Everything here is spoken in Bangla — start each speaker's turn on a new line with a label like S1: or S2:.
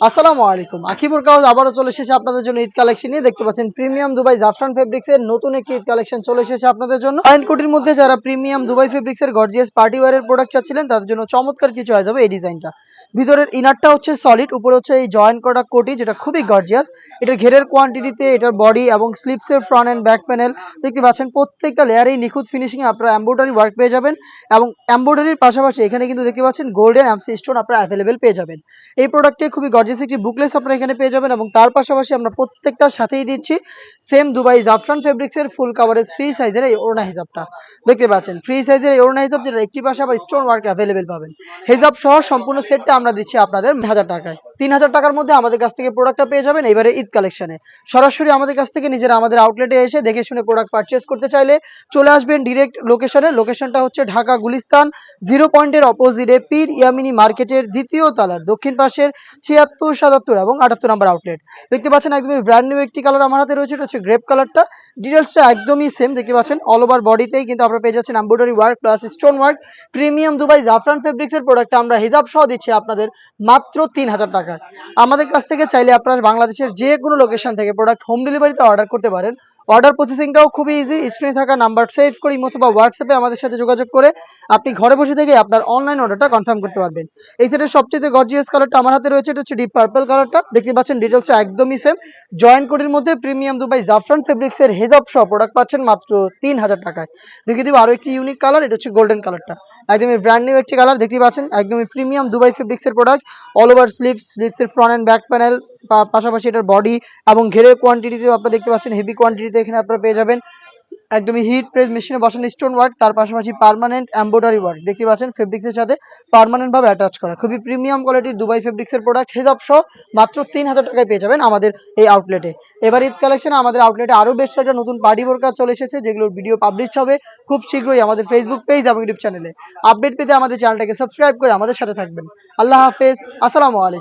S1: আসসালামু আলাইকুম। আকিবুর কাউজ আবারও চলে এসেছে আপনাদের জন্য ঈদ কালেকশন নিয়ে। দেখতে পাচ্ছেন প্রিমিয়াম দুবাই জাফরান ফেব্রিক্স এর নতুন একটি ঈদ কালেকশন চলে এসেছে আপনাদের জন্য। পয়েন্ট কোটির মধ্যে যারা প্রিমিয়াম দুবাই ফেব্রিক্স এর গর্জিয়াস পার্টি ওয়্যারের প্রোডাক্ট চাচ্ছিলেন, তাদের জন্য চমৎকার কিছু হয়ে যাবে এই ডিজাইনটা ভিতরের ইনারটা হচ্ছে সলিড উপরে হচ্ছে এই জয়েন করা কোটি, যেটা খুবই গর্জিয়াস এটার ঘেরের কোয়ান্টিটিতে এটার বডি এবং স্লিপসের ফ্রন্ট এন্ড ব্যাক প্যানেল দেখতে পাচ্ছেন প্রত্যেকটা লেয়ারেই নিখুঁত ফিনিশিং এ আপনারা এমব্রয়ডারি ওয়ার্ক পেয়ে যাবেন এবং এমব্রয়ডারির পাশাপাশি এখানে কিন্তু দেখতে পাচ্ছেন গোল্ডেন অ্যামসি স্টোন আপনারা অ্যাভেলেবেল পেয়ে যাবেন। এই প্রোডাক্টে খুবই গর্জিয়াস একটি বুকলেস আপনারা এখানে পেয়ে যাবেন এবং তার পাশাপাশি আমরা প্রত্যেকটার সাথেই দিচ্ছি সেম দুবাই জাফরান ফেব্রিক্সের ফুল কাভারেজ ফ্রি সাইজের এই ওড়না হিসাবটা দেখতে পাচ্ছেন ফ্রি সাইজের এই ওড়না হিসাব যেটা, একটি পাশে আবার স্টোন ওয়ার্ক অ্যাভেলেবেল পাবেন। হিসাব সহ সম্পূর্ণ সেটটা আমরা দিচ্ছি আপনাদের হাজার টাকায়। তিন হাজার টাকার মধ্যে আমাদের কাছ থেকে প্রোডাক্টটা পেয়ে যাবেন এবারে ঈদ কালেকশনে সরাসরি আমাদের কাছ থেকে নিজেরা আমাদের আউটলেটে এসে দেখে শুনে প্রোডাক্ট পারচেস করতে চাইলে চলে আসবেন ডিরেক্ট লোকেশনে লোকেশনটা হচ্ছে ঢাকা গুলিস্তান জিরো পয়েন্টের অপোজিটে পীর ইয়ামিনী মার্কেটের দ্বিতীয় তালার, দক্ষিণ পাশের ছিয়াত্তর সাতাত্তর এবং আটাত্তর নাম্বার আউটলেট দেখতে পাচ্ছেন একদমই ব্র্যান্ড নিউ একটি কালার আমার হাতে রয়েছে, এটা হচ্ছে গ্রেপ কালারটা ডিটেলসটা একদমই সেম দেখতে পাচ্ছেন অল ওভার বডিতেই কিন্তু আপনারা পেয়ে যাচ্ছেন embroidery work plus stone work premium Dubai জাফরান ফেব্রিক্সের প্রোডাক্টটা আমরা হিজাব সহ দিচ্ছি আপনাদের মাত্র তিন হাজার টাকায় আমাদের কাছ থেকে চাইলে আপনার বাংলাদেশের যে কোনো লোকেশন থেকে প্রোডাক্ট হোম ডেলিভারিতে অর্ডার করতে পারেন। অর্ডার প্রসেসিংটাও খুবই ইজি স্ক্রিনে থাকা নাম্বার সেভ করে অথবা হোয়াটসঅ্যাপে আমাদের সাথে যোগাযোগ করে আপনি ঘরে বসে থেকে আপনার অনলাইন অর্ডারটা কনফার্ম করতে পারবেন। এই সেটের সবচেয়ে গর্জিয়াস কালারটা আমার হাতে রয়েছে, এটা হচ্ছে ডিপ পার্পল কালারটা দেখতে পাচ্ছেন ডিটেলসটা একদমই সেম জয়েন্ট কোডের মধ্যে প্রিমিয়াম দুবাই জাফরান ফেব্রিক্সের হেজাব সহ প্রোডাক্ট পাচ্ছেন মাত্র তিন হাজার টাকায়। দেখে দিব আরও একটি ইউনিক কালার এটা হচ্ছে গোল্ডেন কালারটা একদমই ব্র্যান্ড নিউ একটি কালার দেখতে পাচ্ছেন, একদমই প্রিমিয়াম দুবাই ফেব্রিক্সের প্রোডাক্ট অল ওভার স্লিভস স্লিভসের ফ্রন্ট অ্যান্ড ব্যাক প্যানেল পাশাপাশি এটার বডি এবং ঘেরের কোয়ান্টিটিতেও আপনারা দেখতে পাচ্ছেন হেভি কোয়ান্টিটিতে এখানে আপনারা পেয়ে যাবেন একদমই হিট প্রেস মেশিনে বসানো স্টোন ওয়ার্ক তার পাশাপাশি পার্মানেন্ট এমব্রয়ডারি ওয়ার্ক দেখতে পাচ্ছেন ফেব্রিক্সের সাথে পার্মানেন্ট ভাবে অ্যাটাচ করা। খুবই প্রিমিয়াম কোয়ালিটির দুবাই ফেব্রিক্সের প্রোডাক্ট হেজাব সহ মাত্র তিন হাজার টাকায় পেয়ে যাবেন আমাদের এই আউটলেটে এবার ঈদ কালেকশনে আমাদের আউটলেটে আরও বেশ কয়েকটা নতুন পার্টি বোরকা চলে এসেছে, যেগুলোর ভিডিও পাবলিশ হবে খুব শীঘ্রই আমাদের ফেসবুক পেজ এবং ইউটিউব চ্যানেলে আপডেট পেতে আমাদের চ্যানেলটাকে সাবস্ক্রাইব করে আমাদের সাথে থাকবেন। আল্লাহ হাফেজ, আসসালামু আলাইকুম।